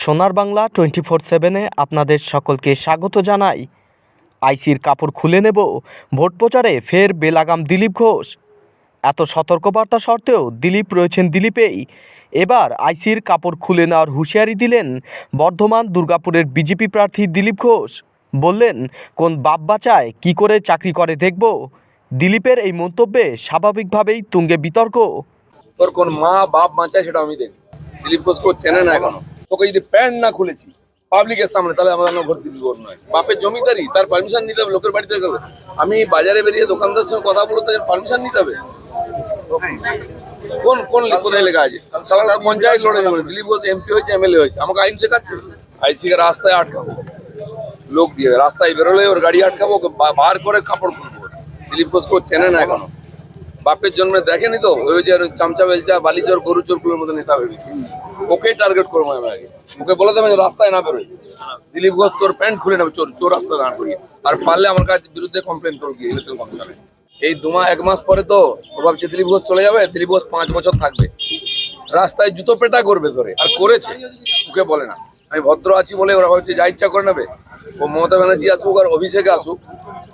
সোনার Bangla twenty four সেভেনে আপনাদের সকলকে স্বাগত জানাই। আইসির কাপড় খুলে নেব, ভোট প্রচারে ফের বেলাগাম দিলীপ ঘোষ। এত সতর্কবার্তা সত্ত্বেও দিলীপ রয়েছেন দিলীপেই। এবার আইসির কাপড় খুলে নেওয়ার হুঁশিয়ারি দিলেন বর্ধমান দুর্গাপুরের বিজেপি প্রার্থী দিলীপ ঘোষ। বললেন, কোন বাপ বাচায়, কী করে চাকরি করে দেখব? দিলীপের এই মন্তব্যে স্বাভাবিকভাবেই তুঙ্গে বিতর্ক। তোর কোন মা বাপ বাঁচায় সেটা আমি দেখি দিলীপ ঘোষ চেনে না এখনও? তোকে যদি প্যান্ট না খুলেছি পাবলিকের সামনে, তাহলে আমার জন্য ভর্তি দিব নয়। বাপের জমিদারি, তার পারমিশন নিতে হবে, লোকের বাড়িতে হবে আমি বাজারে বেরিয়ে দোকানদার সঙ্গে কথা বলতে পারমিশন নিতে হবে। কোন কোন কোথায় লেখা আছে? সালাম পঞ্চায়েত লড়ে যাবে দিলীপ ঘোষ এমপি হয়েছে এমএলএ হয়েছে, আমাকে আইন শেখাচ্ছে। আইসিকে রাস্তায় আটকাবো। লোক দিয়ে, রাস্তায় বেরোলে ওর গাড়ি আটকাবো বার করে কাপড় খুলবো। দিলীপ ঘোষ চেনে না এখনও। বাপের জন্মে দেখেনি তো? ওই যে চামচা বেলচা, বালি চোর গরু চোরগুলোর মতো নেতা ভেবেছি ওকেই টার্গেট করব আমি আগে। ওকে বলে দেবেন রাস্তায় না বেরোয় দিলীপ ঘোষ, তোর প্যান্ট খুলে নেবে, চোর চোর রাস্তায় দাঁড় করিয়ে। আর পারলে আমার কাছে বিরুদ্ধে কমপ্লেন করো গিয়ে ইলেকশন কমিশনে এই দু মাস এক মাস পরে তো ও ভাবছে দিলীপ ঘোষ চলে যাবে, দিলীপ ঘোষ পাঁচ বছর থাকবে। রাস্তায় জুতো পেটা করবে ধরে, আর করেছে। ওকে বলে না। আমি ভদ্র আছি বলে ওরা ভাবছে যা ইচ্ছা করে নেবে। ও মমতা ব্যানার্জি আসুক আর অভিষেকে আসুক,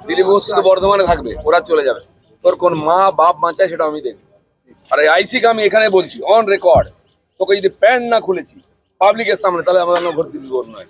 দিলীপ ঘোষ কিন্তু বর্ধমানে থাকবে, ওরা চলে যাবে। তোর কোন মা, বাপ বাঁচায় সেটা আমি দেখব। আর এই আইসিকে আমি এখানে বলছি অন রেকর্ড তোকে যদি প্যান্ট না খুলেছি পাবলিকের সামনে, তাহলে আমার ভর্তি দিব নয়